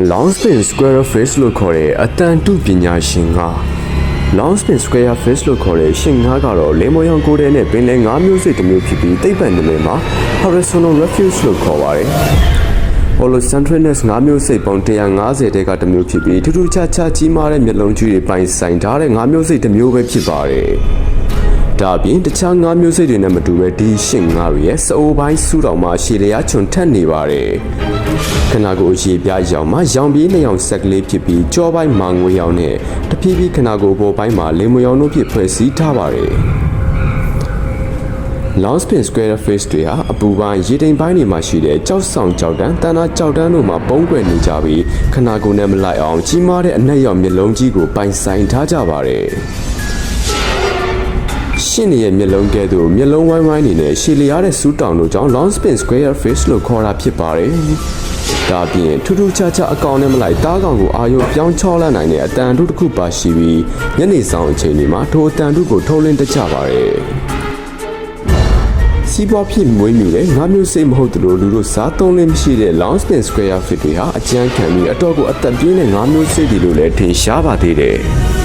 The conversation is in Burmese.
long spin square face လို့ခေါ်တဲ့အတန်တုပညာရှင်က long spin square face လို့ခေါ်တဲ့ရှင်ငါးကတော့လေမော်ရောင်ကိုယ်တဲ့နဲ့ပင်လယ်ငါးမျိုးစိတ်တစ်မျိုးဖြစ်ပြီးသိပ္ပံနည်းမှာ horizontal refuge လို့ခေါ်ပါတယ်။ Holocentrinus ငါးမျိုးစိတ်ပေါင်း150တဲကတစ်မျိုးဖြစ်ပြီးထူးထူးခြားခြားကြီးမားတဲ့မျက်လုံးကြီးတွေပိုင်ဆိုင်ထားတဲ့ငါးမျိုးစိတ်တစ်မျိုးပဲဖြစ်ပါတယ်။ ဒါအပြင်တခြားငါးမျိုးစိတ်တွေနဲ့မတူပဲဒီရှင်ငါးတွေရဲ့စအိုပိုင်းစူးတောင်မှာရှည်လျားချွန်ထက်နေပါတယ်။ခနာကိုအရေပြားရောင်မှာရောင်ပြေးနှစ်ရောင်ဆက်ကလေးဖြစ်ပြီးကြောပိုင်းမှာငွေရောင်နဲ့တဖြည်းဖြည်းခနာကိုပေါ်ပိုင်းမှာလေမွေရောင်တို့ဖြစ်ဖွဲ့စည်းထားပါတယ်။ long spin square face တွေဟာအပူပိုင်းရေတိမ်ပိုင်းတွေမှာရှိတဲ့ကြောက်ဆောင်ကြောက်တန်းတန်တာကြောက်တန်းတို့မှာပုံကွယ်နေကြပြီးခနာကိုယ်နဲ့မလိုက်အောင်ကြီးမားတဲ့အနက်ရောင်မျက်လုံးကြီးကိုပိုင်ဆိုင်ထားကြပါတယ်။ ရှင်းနေရဲ့မျက်လုံးကဲ့သို့မျက်လုံးဝိုင်းဝိုင်းနေနဲ့ရှည်လျားတဲ့စူးတောင်တို့ကြောင့် long spin square face လို့ခေါ်တာဖြစ်ပါတယ်။ဒါအပြင်ထူးထူးခြားခြားအကောင်နဲ့မလိုက်တားကောင်ကိုအာရုံပြောင်းချောလိုက်နိုင်တဲ့အတန်တို့တစ်ခုပါရှိပြီးညနေဆောင်အချိန်တွေမှာထိုအတန်တို့ကိုထုတ်လင်းတတ်ကြပါတယ်။စီးပွားဖြစ်မွေးမြူတဲ့ငါးမျိုးစိတ်မဟုတ်သလိုလူတို့စားသုံးလင်းမရှိတဲ့ long spin square fit တွေဟာအကျန်းခံပြီးအတော့ကိုအသက်ပြင်းတဲ့ငါးမျိုးစိတ်တွေလို့လည်းထင်ရှားပါသေးတယ်။